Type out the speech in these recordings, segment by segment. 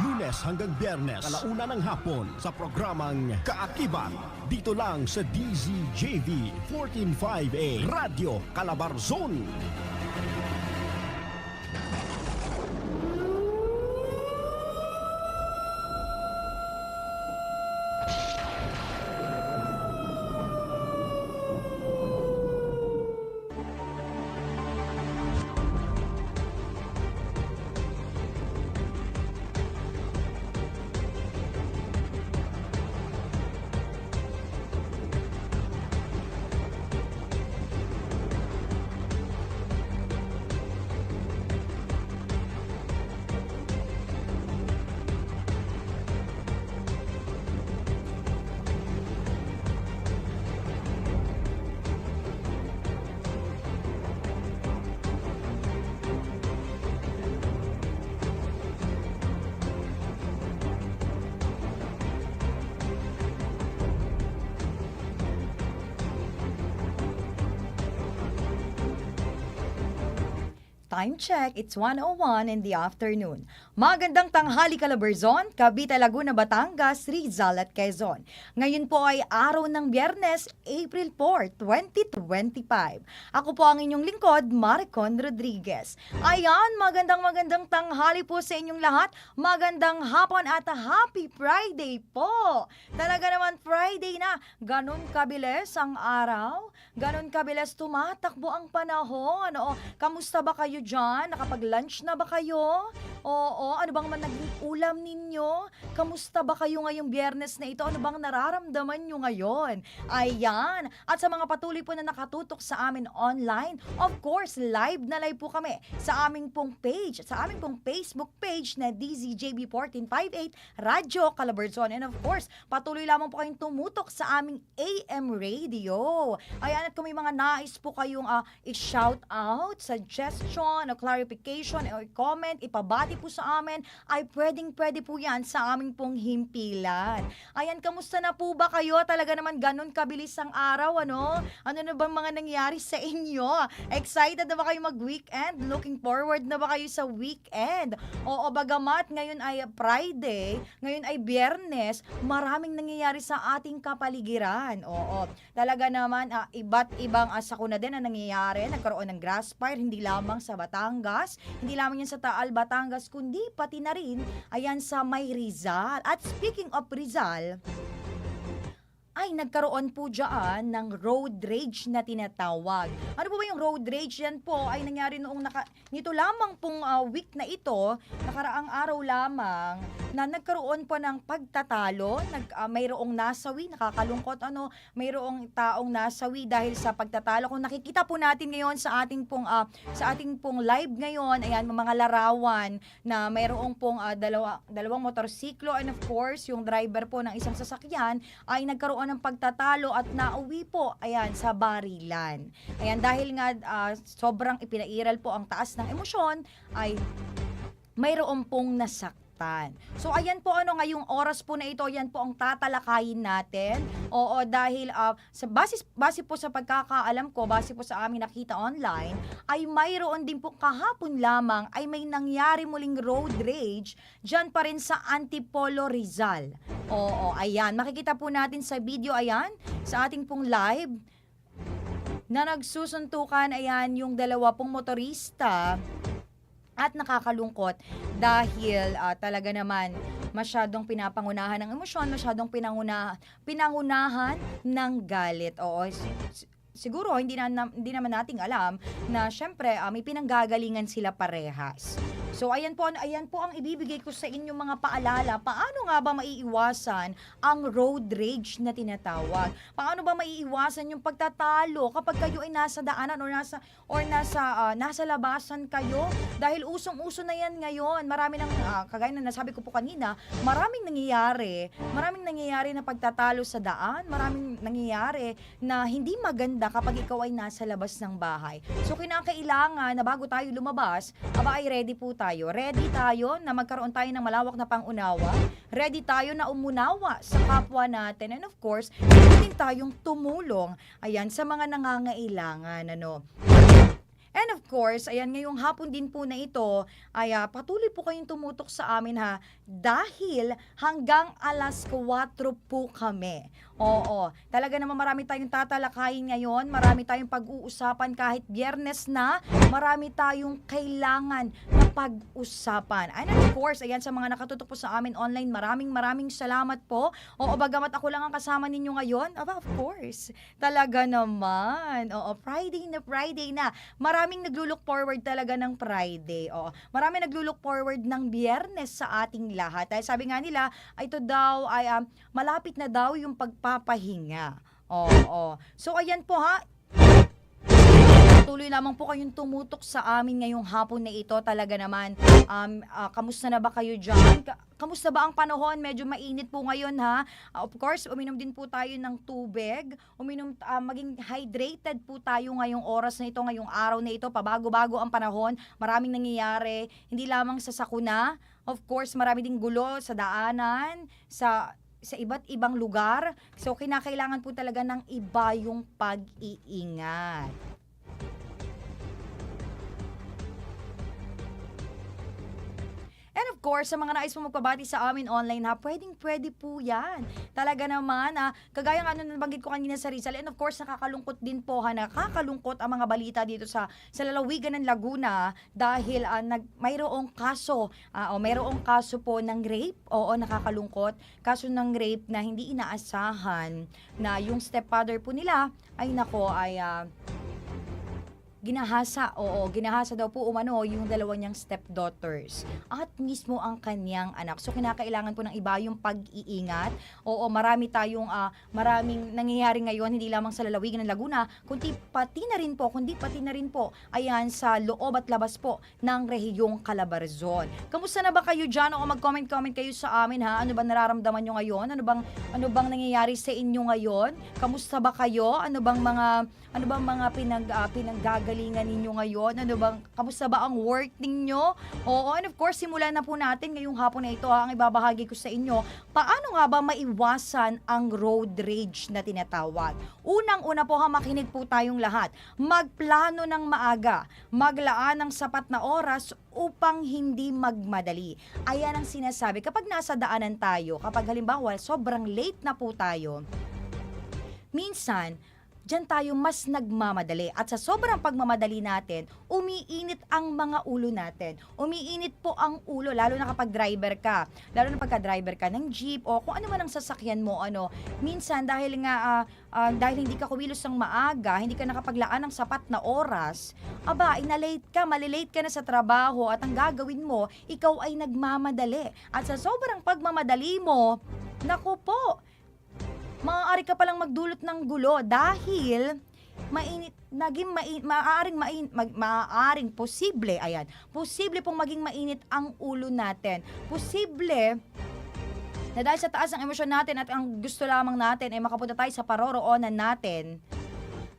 Lunes hanggang Biyernes, alauna ng hapon sa programang Kaakibat. Dito lang sa DZJV 145A Radio Calabarzon. Time check, it's 101 in the afternoon. Magandang tanghali Calabarzon, Cavite, Laguna, Batangas, Rizal at Quezon. Ngayon po ay araw ng Biyernes, April 4, 2025. Ako po ang inyong lingkod, Maricon Rodriguez. Ayan, magandang magandang tanghali po sa inyong lahat. Magandang hapon at happy Friday po. Talaga naman Friday na. Ganon kabilis ang araw. Ganon kabilis tumatakbo ang panahon. O, kamusta ba kayo dyan? Nakapag-lunch na ba kayo? Oo, ano bang man naging ulam ninyo? Kamusta ba kayo ngayong biyernes na ito? Ano bang nararamdaman nyo ngayon? Ayan. At sa mga patuloy po na nakatutok sa amin online, of course, live na live po kami sa aming pong page, sa aming pong Facebook page na DZJB1458 Radyo Calabarzon. And of course, patuloy lamang po kayong tumutok sa aming AM radio. Ayan, at kung may mga nais po kayong ah, i-shout out, suggestion, o clarification, o comment, ipabati po sa amin, ay pwedeng pwede po yan sa aming pong himpilan. Ayan, kamusta na po ba kayo? Talaga naman ganun kabilis ang araw, ano? Ano na ba mga nangyari sa inyo? Excited na ba kayo mag-weekend? Looking forward na ba kayo sa weekend? Oo, bagamat ngayon ay Friday, ngayon ay Biyernes, maraming nangyayari sa ating kapaligiran. Oo, talaga naman ah, iba't ibang uh, sakuna din ang nangyayari. Nagkaroon ng grass fire, hindi lamang sa Batangas, hindi lamang yan sa Taal, Batangas, kundi pati na rin, ayan sa May Rizal. At speaking of Rizal, ay nagkaroon po dyan ng road rage na tinatawag. Ano po ba yung road rage? Yan po ay nangyari noong naka, nito lamang pong ah, week na ito, nakaraang araw lamang, na nagkaroon po ng pagtatalo, nag, ah, mayroong nasawi, nakakalungkot ano, mayroong taong nasawi dahil sa pagtatalo. Kung nakikita po natin ngayon sa ating pong ah, sa ating pong live ngayon, ayan mga larawan na mayroong pong ah, dalawa, dalawang motorsiklo and of course yung driver po ng isang sasakyan ay nagkaroon ng pagtatalo at nauwi po ayan sa barilan. Ayan dahil nga ah, sobrang ipinairal po ang taas ng emosyon ay mayroon pong nasaktan. So ayan po ano ngayong oras po na ito, yan po ang tatalakayin natin. Oo, dahil ah, sa base, base po sa pagkakaalam ko, base po sa aming nakita online, ay mayroon din po kahapon lamang ay may nangyari muling road rage dyan pa rin sa Antipolo Rizal. Oo, ayan. Makikita po natin sa video, ayan, sa ating pong live na nagsusuntukan, ayan, yung dalawa pong motorista at nakakalungkot dahil ah, talaga naman masyadong pinapangunahan ng emosyon, masyadong pinanguna, pinangunahan ng galit. Oo, siguro hindi, na, na- hindi naman nating alam na syempre ah, may pinanggagalingan sila parehas. So ayan po, ayan po ang ibibigay ko sa inyo mga paalala. Paano nga ba maiiwasan ang road rage na tinatawag? Paano ba maiiwasan yung pagtatalo kapag kayo ay nasa daanan or nasa or nasa ah, nasa labasan kayo? Dahil usong-uso na yan ngayon. Marami nang ah, kagaya na nasabi ko po kanina, maraming nangyayari. Maraming nangyayari na pagtatalo sa daan, maraming nangyayari na hindi maganda kapag ikaw ay nasa labas ng bahay. So kinakailangan na bago tayo lumabas, aba ay ready po tayo. Ready tayo na magkaroon tayo ng malawak na pangunawa. Ready tayo na umunawa sa kapwa natin. And of course, din tayong tumulong ayan, sa mga nangangailangan. Ano. And of course, ayan, ngayong hapon din po na ito, ay ah, patuloy po kayong tumutok sa amin ha, dahil hanggang alas 4 po kami. Oo, talaga naman marami tayong tatalakayin ngayon, marami tayong pag-uusapan kahit biyernes na, marami tayong kailangan pag-usapan. And of course, ayan sa mga nakatutok po sa amin online, maraming maraming salamat po. Oo, bagamat ako lang ang kasama ninyo ngayon, aba, of course, talaga naman. Oo, Friday na Friday na. Maraming naglulook forward talaga ng Friday. Oo, maraming naglulook forward ng biyernes sa ating lahat. Dahil sabi nga nila, ito daw ay um, malapit na daw yung pagpapahinga. Oo. So ayan po ha, Tuloy lamang po kayong tumutok sa amin ngayong hapon na ito. Talaga naman, um, ah, kamusta na ba kayo dyan? Ka- kamusta ba ang panahon? Medyo mainit po ngayon ha. Ah, of course, uminom din po tayo ng tubig. Uminom, ah, maging hydrated po tayo ngayong oras na ito, ngayong araw na ito. Pabago-bago ang panahon. Maraming nangyayari. Hindi lamang sa sakuna. Of course, marami ding gulo sa daanan, sa sa iba't ibang lugar. So, kinakailangan po talaga ng iba yung pag-iingat. And of course, sa mga nais mo magpabati sa amin online ha, pwedeng pwede po yan. Talaga naman ha, kagaya nga nung nabanggit ko kanina sa Rizal, and of course, nakakalungkot din po ha, nakakalungkot ang mga balita dito sa, sa lalawigan ng Laguna dahil ah, nag, mayroong kaso, ah, o mayroong kaso po ng rape, oo, nakakalungkot, kaso ng rape na hindi inaasahan na yung stepfather po nila, ay nako, ay ah, ginahasa, oo, ginahasa daw po umano yung dalawa niyang stepdaughters at mismo ang kanyang anak. So kinakailangan po ng iba yung pag-iingat. Oo, marami tayong ah, maraming nangyayari ngayon hindi lamang sa lalawigan ng Laguna, kundi pati na rin po, kundi pati na rin po ayan sa loob at labas po ng rehiyong Calabarzon. Kamusta na ba kayo diyan? O mag-comment-comment kayo sa amin ha. Ano ba nararamdaman nyo ngayon? Ano bang ano bang nangyayari sa inyo ngayon? Kamusta ba kayo? Ano bang mga ano bang mga pinag ah, pinaggagalingan ninyo ngayon? Ano bang kamusta ba ang work ninyo? Oo, and of course, simulan na po natin ngayong hapon na ito ha, ang ibabahagi ko sa inyo. Paano nga ba maiwasan ang road rage na tinatawag? Unang-una po ha, makinig po tayong lahat. Magplano ng maaga, maglaan ng sapat na oras upang hindi magmadali. Ayan ang sinasabi. Kapag nasa daanan tayo, kapag halimbawa sobrang late na po tayo, minsan, Diyan tayo mas nagmamadali. At sa sobrang pagmamadali natin, umiinit ang mga ulo natin. Umiinit po ang ulo, lalo na kapag driver ka. Lalo na pagka driver ka ng jeep o kung ano man ang sasakyan mo. ano Minsan, dahil nga, ah, ah, dahil hindi ka kumilos ng maaga, hindi ka nakapaglaan ng sapat na oras, aba, inalate ka, malilate ka na sa trabaho at ang gagawin mo, ikaw ay nagmamadali. At sa sobrang pagmamadali mo, naku po, maaari ka palang magdulot ng gulo dahil mainit naging main, maaaring main, mag, maaaring posible ayan posible pong maging mainit ang ulo natin. Posible na dahil sa taas ng emosyon natin at ang gusto lamang natin ay makapunta tayo sa paroroonan natin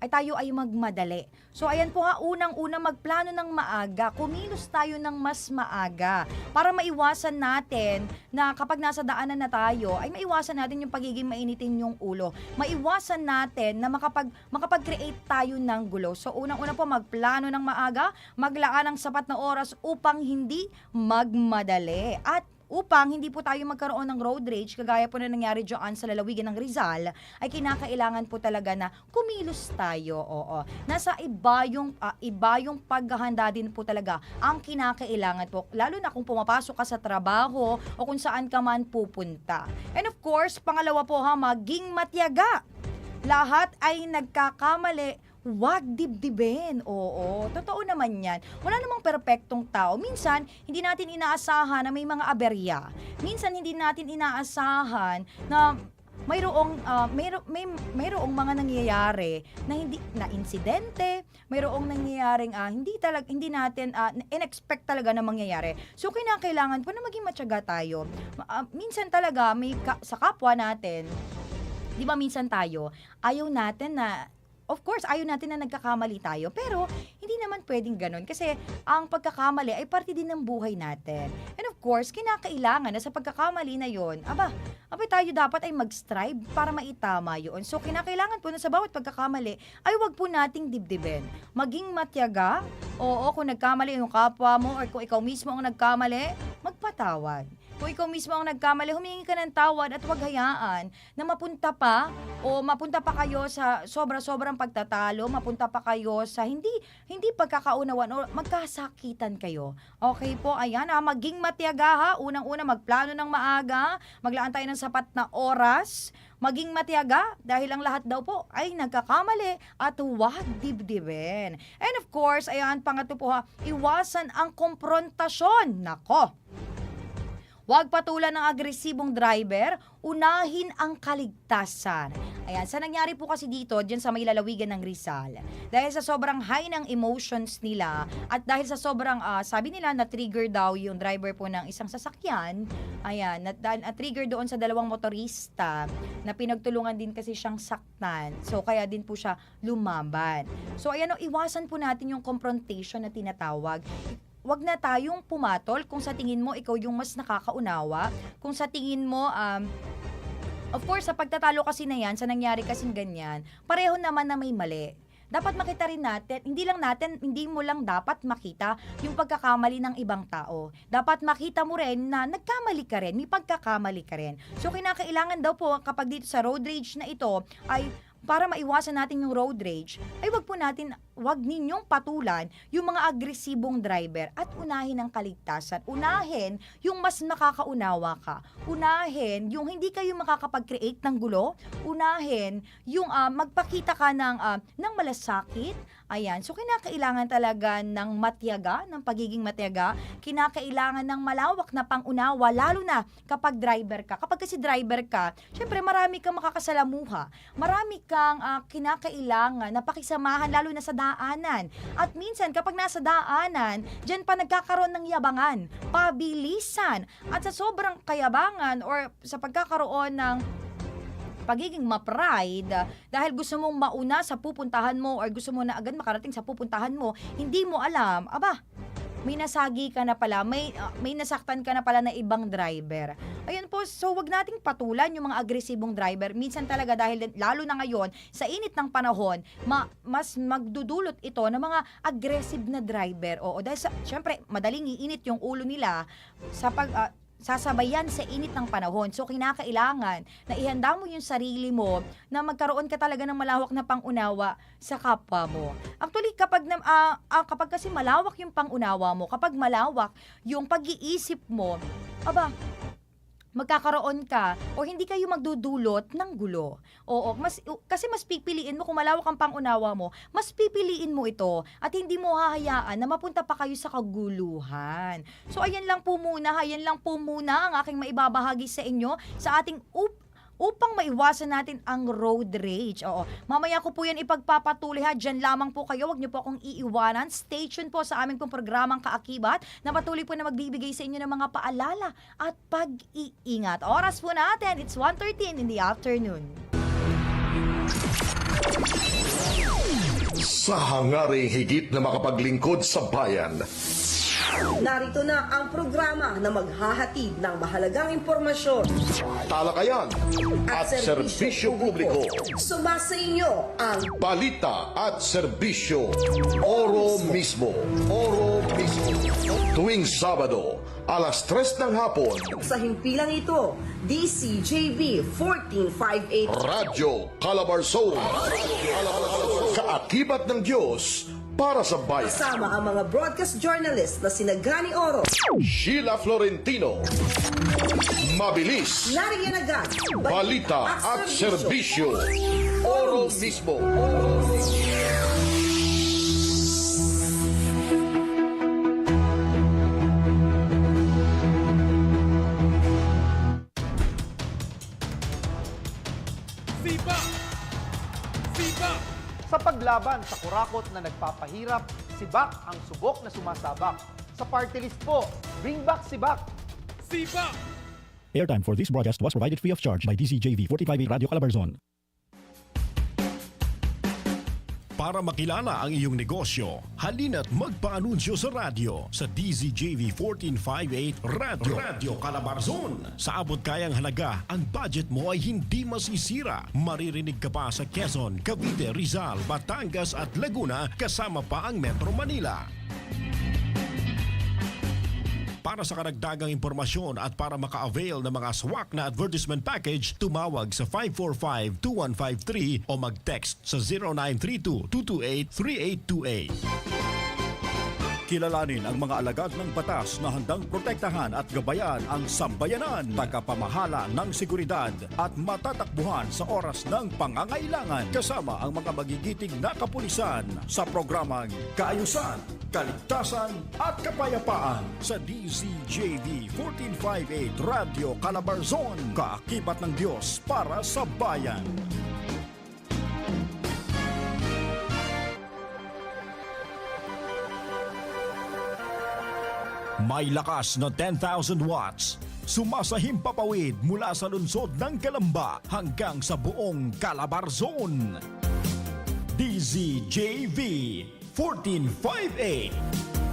ay tayo ay magmadali. So ayan po nga, unang-una magplano ng maaga. Kumilos tayo ng mas maaga para maiwasan natin na kapag nasa daanan na tayo, ay maiwasan natin yung pagiging mainitin yung ulo. Maiwasan natin na makapag, makapag-create tayo ng gulo. So unang-una po, magplano ng maaga, maglaan ng sapat na oras upang hindi magmadali. At upang hindi po tayo magkaroon ng road rage kagaya po na nangyari dyan sa lalawigan ng Rizal ay kinakailangan po talaga na kumilos tayo oo. Nasa iba yung ah, iba yung paghahanda din po talaga ang kinakailangan po lalo na kung pumapasok ka sa trabaho o kung saan ka man pupunta. And of course pangalawa po ha maging matyaga lahat ay nagkakamali Huwag dibdibin. Oo, totoo naman yan. Wala namang perpektong tao. Minsan, hindi natin inaasahan na may mga aberya. Minsan, hindi natin inaasahan na mayroong ah, mayro, may mayroong mga nangyayari na hindi na insidente, mayroong nangyayaring ah, hindi talag hindi natin ah, inexpect talaga na mangyayari. So kinakailangan po na maging matyaga tayo. Ah, minsan talaga may ka- sa kapwa natin, 'di ba minsan tayo ayaw natin na Of course, ayaw natin na nagkakamali tayo. Pero, Hindi naman pwedeng ganun kasi ang pagkakamali ay parte din ng buhay natin. And of course, kinakailangan na sa pagkakamali na yon, aba, aba tayo dapat ay mag-strive para maitama yun. So, kinakailangan po na sa bawat pagkakamali ay wag po nating dibdibin. Maging matyaga, oo, kung nagkamali yung kapwa mo or kung ikaw mismo ang nagkamali, magpatawad. Kung ikaw mismo ang nagkamali, humingi ka ng tawad at huwag hayaan na mapunta pa o mapunta pa kayo sa sobra-sobrang pagtatalo, mapunta pa kayo sa hindi hindi pagkakaunawan o magkasakitan kayo. Okay po, ayan ha, maging matyaga ha. Unang-una, magplano ng maaga, maglaan tayo ng sapat na oras, maging matyaga dahil ang lahat daw po ay nagkakamali at huwag dibdibin. And of course, ayan, pangatlo ha, iwasan ang komprontasyon. Nako, Huwag patulan ng agresibong driver, unahin ang kaligtasan. Ayan, sa nangyari po kasi dito, dyan sa may lalawigan ng Rizal, dahil sa sobrang high ng emotions nila, at dahil sa sobrang, ah, sabi nila, na-trigger daw yung driver po ng isang sasakyan, ayan, na, na-trigger doon sa dalawang motorista, na pinagtulungan din kasi siyang saktan. So, kaya din po siya lumaban. So, ayan, o, iwasan po natin yung confrontation na tinatawag wag na tayong pumatol kung sa tingin mo ikaw yung mas nakakaunawa, kung sa tingin mo um Of course, sa pagtatalo kasi na yan, sa nangyari kasing ganyan, pareho naman na may mali. Dapat makita rin natin, hindi lang natin, hindi mo lang dapat makita yung pagkakamali ng ibang tao. Dapat makita mo rin na nagkamali ka rin, may pagkakamali ka rin. So, kinakailangan daw po kapag dito sa road rage na ito ay para maiwasan natin yung road rage, ay wag po natin, wag ninyong patulan yung mga agresibong driver at unahin ang kaligtasan. Unahin yung mas nakakaunawa ka. Unahin yung hindi kayo makakapag-create ng gulo. Unahin yung ah, magpakita ka ng, ah, ng malasakit. Ayan. So, kinakailangan talaga ng matyaga, ng pagiging matyaga. Kinakailangan ng malawak na pangunawa, lalo na kapag driver ka. Kapag kasi driver ka, syempre marami kang makakasalamuha. Marami kang ah, kinakailangan na pakisamahan, lalo na sa daanan. At minsan, kapag nasa daanan, dyan pa nagkakaroon ng yabangan, pabilisan. At sa sobrang kayabangan or sa pagkakaroon ng pagiging ma-pride dahil gusto mong mauna sa pupuntahan mo or gusto mo na agad makarating sa pupuntahan mo, hindi mo alam, aba, may nasagi ka na pala, may, ah, may nasaktan ka na pala na ibang driver. Ayun po, so wag nating patulan yung mga agresibong driver. Minsan talaga dahil lalo na ngayon, sa init ng panahon, ma- mas magdudulot ito ng mga aggressive na driver. Oo, dahil sa, syempre, madaling iinit yung ulo nila sa pag, ah, sasabayan sa init ng panahon. So, kinakailangan na ihanda mo yung sarili mo na magkaroon ka talaga ng malawak na pangunawa sa kapwa mo. Actually, kapag, na, ah, ah, kapag kasi malawak yung pangunawa mo, kapag malawak yung pag-iisip mo, aba, magkakaroon ka o hindi kayo magdudulot ng gulo. Oo, mas kasi mas pipiliin mo kung malawak ang pangunawa mo, mas pipiliin mo ito at hindi mo hahayaan na mapunta pa kayo sa kaguluhan. So ayan lang po muna, ayan lang po muna ang aking maibabahagi sa inyo sa ating up upang maiwasan natin ang road rage. Oo. Mamaya ko po yan ipagpapatuloy ha. Diyan lamang po kayo. Huwag niyo po akong iiwanan. Stay tuned po sa aming pong programang Kaakibat na patuloy po na magbibigay sa inyo ng mga paalala at pag-iingat. Oras po natin, it's 1.13 in the afternoon. Sa hangaring higit na makapaglingkod sa bayan, Narito na ang programa na maghahatid ng mahalagang impormasyon. Talakayan at serbisyo publiko, Sumasa inyo ang balita at serbisyo, oro mismo, oro mismo. Tuwing Sabado, alas 3 ng hapon, sa himpilang ito, DCJB 1458 Radyo Calabarzon. Kaakibat ng Diyos para sa bayan. kasama ang mga broadcast journalist na sina Gani Oro, Sheila Florentino. Mabilis. Nariyan agad, Balita at serbisyo. Oro mismo. Sipa! Sipa! Sa paglaban sa kurakot na nagpapahirap, sibak ang subok na sumasabak. Sa party list po, bring back sibak. Sipa! Airtime for this broadcast was provided free of charge by DCJV 45 Radio Calabarzon. Para makilala ang iyong negosyo, halina't magpaanunsyo sa radyo sa DZJV 1458 Radio, Radio Calabarzon. Sa abot kayang halaga, ang budget mo ay hindi masisira. Maririnig ka pa sa Quezon, Cavite, Rizal, Batangas at Laguna kasama pa ang Metro Manila. Para sa karagdagang impormasyon at para maka-avail ng mga swak na advertisement package, tumawag sa 545-2153 o mag-text sa 0932-228-3828. Kilalanin ang mga alagad ng batas na handang protektahan at gabayan ang sambayanan, tagapamahala ng seguridad at matatakbuhan sa oras ng pangangailangan kasama ang mga magigiting na kapulisan sa programang Kaayusan, Kaligtasan at Kapayapaan sa DZJV 1458 Radio Calabarzon, kaakibat ng Diyos para sa bayan. May lakas na 10,000 watts. Sumasahim papawid mula sa lungsod ng Kalamba hanggang sa buong Calabarzon. DZJV 1458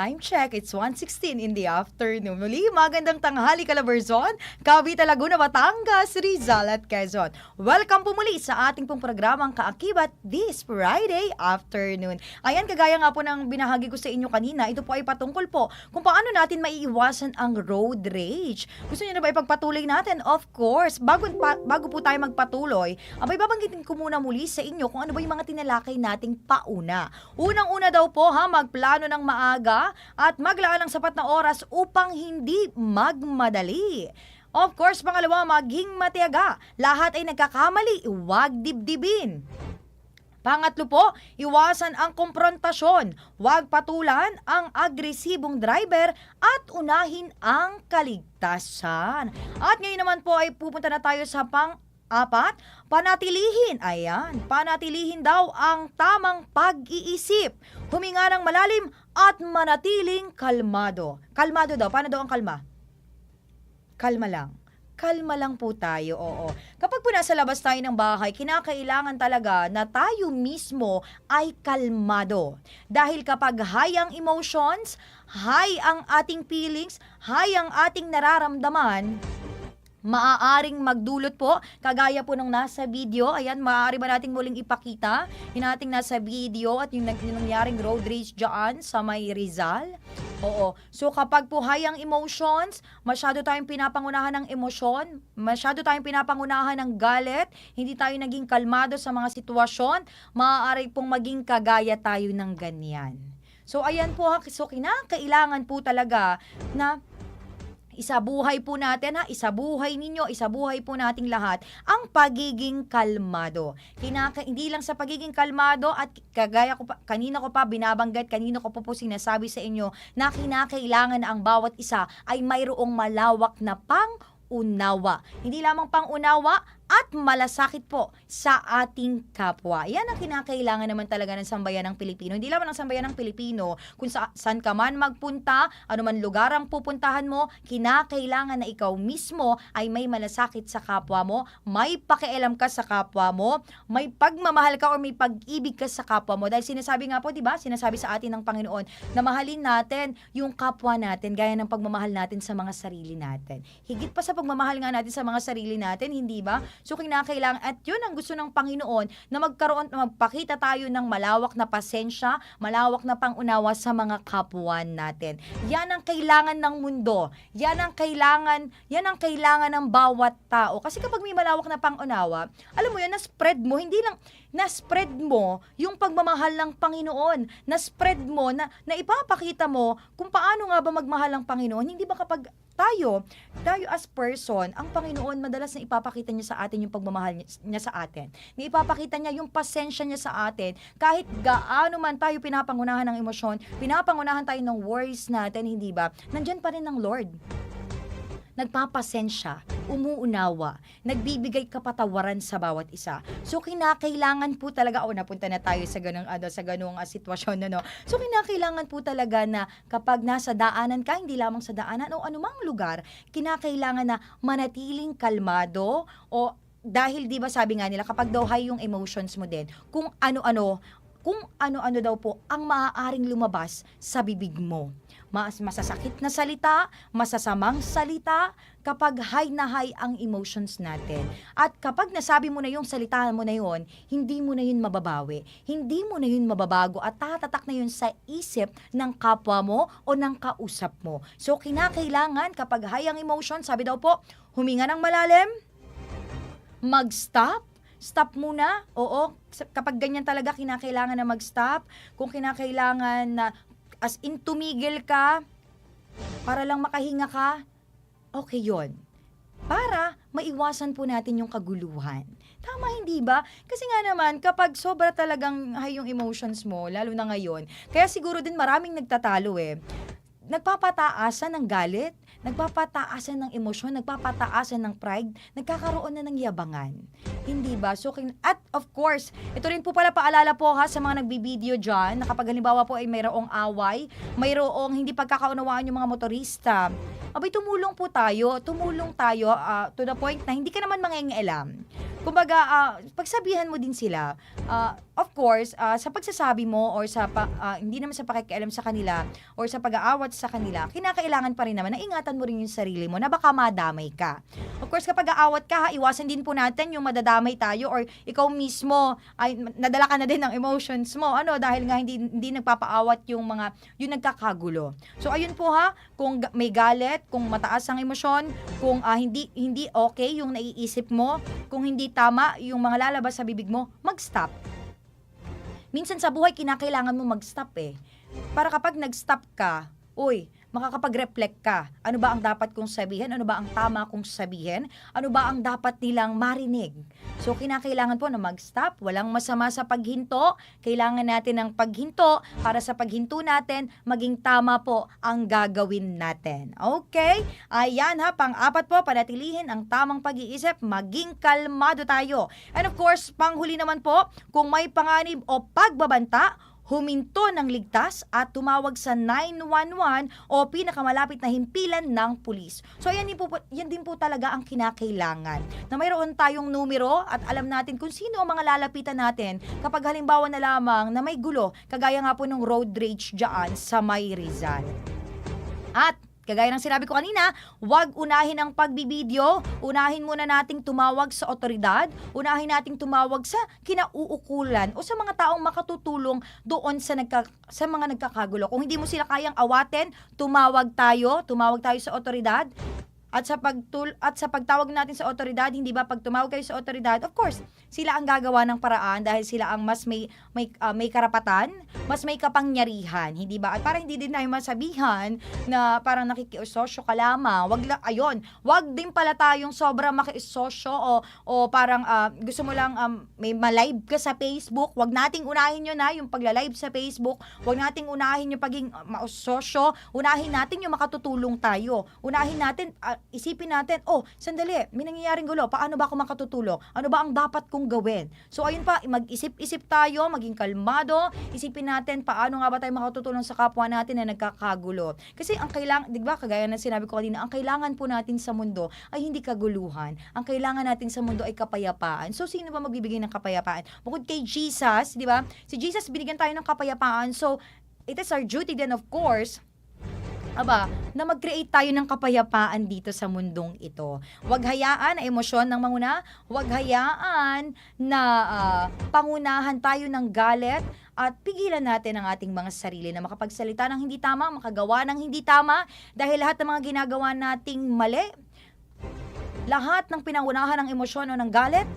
Time check, it's 1.16 in the afternoon. Muli, magandang tanghali Calabarzon, Cavite, Laguna, Batangas, Rizal at Quezon. Welcome po muli sa ating pong programang Kaakibat this Friday afternoon. Ayan, kagaya nga po ng binahagi ko sa inyo kanina, ito po ay patungkol po kung paano natin maiiwasan ang road rage. Gusto niyo na ba ipagpatuloy natin? Of course, bago, pa- bago po tayo magpatuloy, abay babanggitin ko muna muli sa inyo kung ano ba yung mga tinalakay nating pauna. Unang-una daw po ha, magplano ng maaga at maglaan ng sapat na oras upang hindi magmadali. Of course, pangalawa, maging matiyaga. Lahat ay nagkakamali, huwag dibdibin. Pangatlo po, iwasan ang komprontasyon. Huwag patulan ang agresibong driver at unahin ang kaligtasan. At ngayon naman po ay pupunta na tayo sa pang Apat, panatilihin. Ayan, panatilihin daw ang tamang pag-iisip. Huminga ng malalim at manatiling kalmado. Kalmado daw. Paano daw ang kalma? Kalma lang. Kalma lang po tayo, oo. Kapag po nasa labas tayo ng bahay, kinakailangan talaga na tayo mismo ay kalmado. Dahil kapag high ang emotions, high ang ating feelings, high ang ating nararamdaman, maaaring magdulot po, kagaya po nung nasa video, ayan, maaari ba nating muling ipakita yung ating nasa video at yung nangyaring road rage dyan sa may Rizal? Oo. So kapag po high ang emotions, masyado tayong pinapangunahan ng emosyon, masyado tayong pinapangunahan ng galit, hindi tayo naging kalmado sa mga sitwasyon, maaari pong maging kagaya tayo ng ganyan. So ayan po, ha. so kinakailangan po talaga na isabuhay po natin ha, isabuhay ninyo, isabuhay po nating lahat ang pagiging kalmado. Kinaka, hindi lang sa pagiging kalmado at kagaya ko pa, kanina ko pa binabanggit, kanina ko po po sinasabi sa inyo na kinakailangan ang bawat isa ay mayroong malawak na pang unawa. Hindi lamang pang-unawa at malasakit po sa ating kapwa. Yan ang kinakailangan naman talaga ng sambayan ng Pilipino. Hindi lamang ng sambayan ng Pilipino, kung sa, saan ka man magpunta, ano man lugar ang pupuntahan mo, kinakailangan na ikaw mismo ay may malasakit sa kapwa mo, may pakialam ka sa kapwa mo, may pagmamahal ka or may pag-ibig ka sa kapwa mo. Dahil sinasabi nga po, di ba, sinasabi sa atin ng Panginoon na mahalin natin yung kapwa natin gaya ng pagmamahal natin sa mga sarili natin. Higit pa sa pagmamahal nga natin sa mga sarili natin, hindi ba? So kinakailangan, at yun ang gusto ng Panginoon na magkaroon, magpakita tayo ng malawak na pasensya, malawak na pangunawa sa mga kapwa natin. Yan ang kailangan ng mundo. Yan ang kailangan, yan ang kailangan ng bawat tao. Kasi kapag may malawak na pangunawa, alam mo yun, na-spread mo, hindi lang, na-spread mo yung pagmamahal ng Panginoon. Na-spread mo, na, na ipapakita mo kung paano nga ba magmahal ng Panginoon. Hindi ba kapag tayo, tayo as person, ang Panginoon madalas na ipapakita niya sa atin yung pagmamahal niya, sa atin. Na ipapakita niya yung pasensya niya sa atin. Kahit gaano man tayo pinapangunahan ng emosyon, pinapangunahan tayo ng worries natin, hindi ba? Nandyan pa rin ang Lord nagpapasensya, umuunawa, nagbibigay kapatawaran sa bawat isa. So kinakailangan po talaga o napunta na tayo sa ganung ano sa ganung ah, sitwasyon na no. So kinakailangan po talaga na kapag nasa daanan ka, hindi lamang sa daanan o anumang lugar, kinakailangan na manatiling kalmado o dahil 'di ba sabi nga nila kapag daw high yung emotions mo din, kung ano-ano kung ano-ano daw po ang maaaring lumabas sa bibig mo. Mas masasakit na salita, masasamang salita, kapag high na high ang emotions natin. At kapag nasabi mo na yung salita mo na yun, hindi mo na yun mababawi. Hindi mo na yun mababago at tatatak na yun sa isip ng kapwa mo o ng kausap mo. So, kinakailangan kapag high ang emotion, sabi daw po, huminga ng malalim, mag-stop, stop muna. Oo, kapag ganyan talaga kinakailangan na mag-stop. Kung kinakailangan na as in tumigil ka para lang makahinga ka, okay yon. Para maiwasan po natin yung kaguluhan. Tama, hindi ba? Kasi nga naman, kapag sobra talagang high yung emotions mo, lalo na ngayon, kaya siguro din maraming nagtatalo eh nagpapataasan ng galit, nagpapataasan ng emosyon, nagpapataasan ng pride, nagkakaroon na ng yabangan. Hindi ba? So, kin- at of course, ito rin po pala paalala po ha sa mga nagbibideo dyan, na kapag halimbawa po ay mayroong away, mayroong hindi pagkakaunawaan yung mga motorista, abay tumulong po tayo, tumulong tayo ah, to the point na hindi ka naman mangingialam. Kumbaga, ah, pagsabihan mo din sila, ah, of course, ah, sa pagsasabi mo or sa, pa, ah, hindi naman sa pakikialam sa kanila or sa pag-aawat sa kanila, kinakailangan pa rin naman na ingatan mo rin yung sarili mo na baka madamay ka. Of course, kapag aawat ka, ha, iwasan din po natin yung madadamay tayo or ikaw mismo ay nadala ka na din ng emotions mo. Ano, dahil nga hindi, hindi nagpapaawat yung mga, yung nagkakagulo. So, ayun po ha, kung may galit, kung mataas ang emosyon, kung ah, hindi, hindi okay yung naiisip mo, kung hindi tama yung mga lalabas sa bibig mo, mag-stop. Minsan sa buhay, kinakailangan mo mag-stop eh. Para kapag nag-stop ka, uy, makakapag-reflect ka. Ano ba ang dapat kong sabihin? Ano ba ang tama kong sabihin? Ano ba ang dapat nilang marinig? So, kinakailangan po na mag-stop. Walang masama sa paghinto. Kailangan natin ng paghinto para sa paghinto natin, maging tama po ang gagawin natin. Okay? Ayan ha, pang-apat po, panatilihin ang tamang pag-iisip, maging kalmado tayo. And of course, panghuli naman po, kung may panganib o pagbabanta, huminto ng ligtas at tumawag sa 911 o pinakamalapit na himpilan ng pulis. So yan din po, yan din po talaga ang kinakailangan. Na mayroon tayong numero at alam natin kung sino ang mga lalapitan natin kapag halimbawa na lamang na may gulo, kagaya nga po ng road rage dyan sa May Rizal. At Kagaya ng sinabi ko kanina, huwag unahin ang pagbibideo, unahin muna nating tumawag sa otoridad, unahin nating tumawag sa kinauukulan o sa mga taong makatutulong doon sa, nagka, sa mga nagkakagulo. Kung hindi mo sila kayang awatin, tumawag tayo, tumawag tayo sa otoridad. At sa pagtul at sa pagtawag natin sa otoridad, hindi ba pag tumawag kayo sa otoridad, of course, sila ang gagawa ng paraan dahil sila ang mas may may ah, may karapatan, mas may kapangyarihan, hindi ba? At para hindi din tayo masabihan na parang nakikiusosyo ka lamang, wag la, ayon, wag din pala tayong sobra makiusosyo o o parang ah, gusto mo lang um, may ma-live ka sa Facebook, wag nating unahin 'yon na yung pagla-live sa Facebook, wag nating unahin yung pagiging uh, mausosyo, unahin natin yung makatutulong tayo. Unahin natin ah, isipin natin, oh, sandali, may nangyayaring gulo, paano ba ako makatutulong? Ano ba ang dapat kong gawin? So ayun pa, mag-isip-isip tayo, maging kalmado, isipin natin paano nga ba tayo makatutulong sa kapwa natin na nagkakagulo. Kasi ang kailangan, di ba, kagaya ng sinabi ko kanina, ang kailangan po natin sa mundo ay hindi kaguluhan. Ang kailangan natin sa mundo ay kapayapaan. So sino ba magbibigay ng kapayapaan? Bukod kay Jesus, di ba? Si Jesus binigyan tayo ng kapayapaan. So it is our duty then of course aba, na mag-create tayo ng kapayapaan dito sa mundong ito. Huwag hayaan na emosyon ng manguna, huwag hayaan na ah, pangunahan tayo ng galit at pigilan natin ang ating mga sarili na makapagsalita ng hindi tama, makagawa ng hindi tama dahil lahat ng mga ginagawa nating mali, lahat ng pinangunahan ng emosyon o ng galit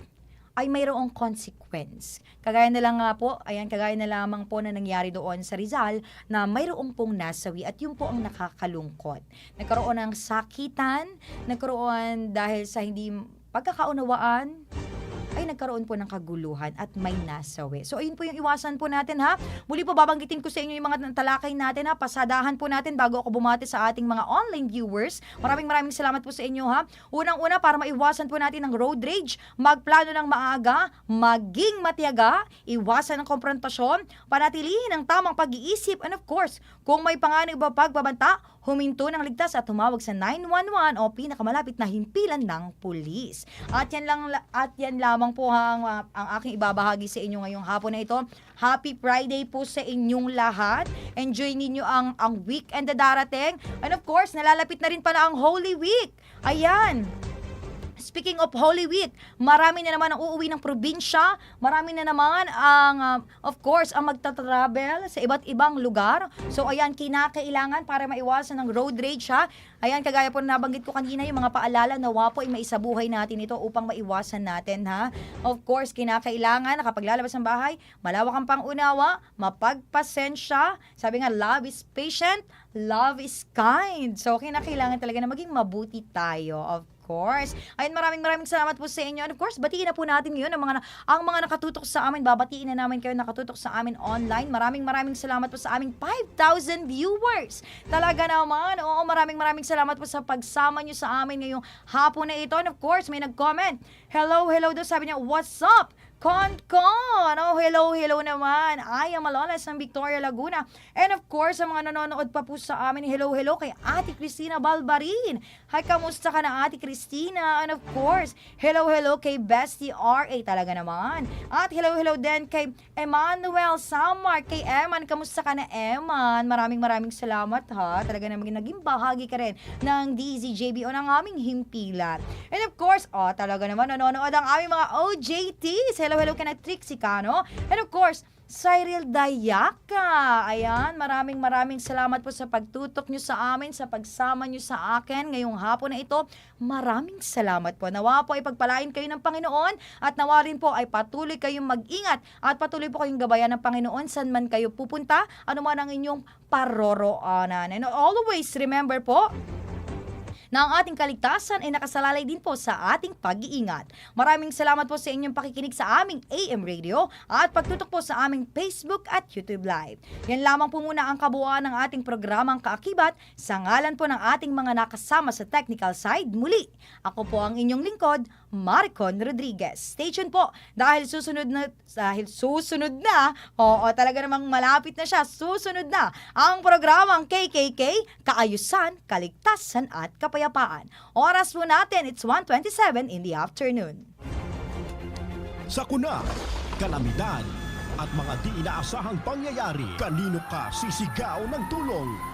ay mayroong consequence. Kagaya na lang nga po, ayan, kagaya na lamang po na nangyari doon sa Rizal na mayroong pong nasawi at yun po ang nakakalungkot. Nagkaroon ng sakitan, nagkaroon dahil sa hindi pagkakaunawaan, ay nagkaroon po ng kaguluhan at may nasawi. So ayun po yung iwasan po natin ha. Muli po babanggitin ko sa inyo yung mga talakay natin ha. Pasadahan po natin bago ako bumati sa ating mga online viewers. Maraming maraming salamat po sa inyo ha. Unang-una para maiwasan po natin ng road rage, magplano ng maaga, maging matiyaga, iwasan ng konfrontasyon, panatilihin ang tamang pag-iisip, and of course, kung may panganib o pagbabanta, huminto ng ligtas at tumawag sa 911 o pinakamalapit na himpilan ng pulis. At yan lang at yan lamang po ang, ang aking ibabahagi sa inyo ngayong hapon na ito. Happy Friday po sa inyong lahat. Enjoy ninyo ang ang weekend na darating. And of course, nalalapit na rin pala ang Holy Week. Ayan. Speaking of Holy Week, marami na naman ang uuwi ng probinsya, marami na naman ang, um, of course, ang magta-travel sa iba't ibang lugar. So, ayan, kinakailangan para maiwasan ng road rage, ha? Ayan, kagaya po na nabanggit ko kanina, yung mga paalala na wapo ay maisabuhay natin ito upang maiwasan natin, ha? Of course, kinakailangan na kapag lalabas ng bahay, malawak ang pangunawa, mapagpasensya. Sabi nga, love is patient, love is kind. So, kinakailangan talaga na maging mabuti tayo, of course. Ayun, maraming maraming salamat po sa inyo. And of course, batiin na po natin ngayon ang mga, ang mga nakatutok sa amin. Babatiin na namin kayo nakatutok sa amin online. Maraming maraming salamat po sa aming 5,000 viewers. Talaga naman. Oo, maraming maraming salamat po sa pagsama nyo sa amin ngayong hapon na ito. And of course, may nag-comment. Hello, hello daw. Sabi niya, what's up? Con Con! Oh, hello, hello naman. I am Alolas ng Victoria Laguna. And of course, sa mga nanonood pa po sa amin, hello, hello kay Ate Cristina Balbarin. Hi, kamusta ka na Ate Cristina? And of course, hello, hello kay Bestie RA talaga naman. At hello, hello din kay Emmanuel Samar. Kay Eman, kamusta ka na Eman? Maraming maraming salamat ha. Talaga naman naging bahagi ka rin ng DZJB o ng aming himpilan. And of course, oh, talaga naman nanonood ang aming mga OJTs. Hello, hello kay na Trixie Cano. And of course, Cyril Dayaka. Ayan, maraming maraming salamat po sa pagtutok nyo sa amin, sa pagsama nyo sa akin ngayong hapon na ito. Maraming salamat po. Nawa po ay pagpalain kayo ng Panginoon at nawa rin po ay patuloy kayong mag-ingat at patuloy po kayong gabayan ng Panginoon saan man kayo pupunta, ano man ang inyong paroroonan. And always remember po, na ang ating kaligtasan ay nakasalalay din po sa ating pag-iingat. Maraming salamat po sa inyong pakikinig sa aming AM Radio at pagtutok po sa aming Facebook at YouTube Live. Yan lamang po muna ang kabuuan ng ating programang Kaakibat sa ngalan po ng ating mga nakasama sa technical side. Muli, ako po ang inyong lingkod, Maricon Rodriguez. Stay tuned po dahil susunod na, dahil susunod na, oo talaga namang malapit na siya, susunod na ang programang KKK, Kaayusan, Kaligtasan at Kapayapaan. Oras po natin, it's 1.27 in the afternoon. Sakuna, kalamidad, at mga di inaasahang pangyayari. Kanino ka sisigaw ng tulong?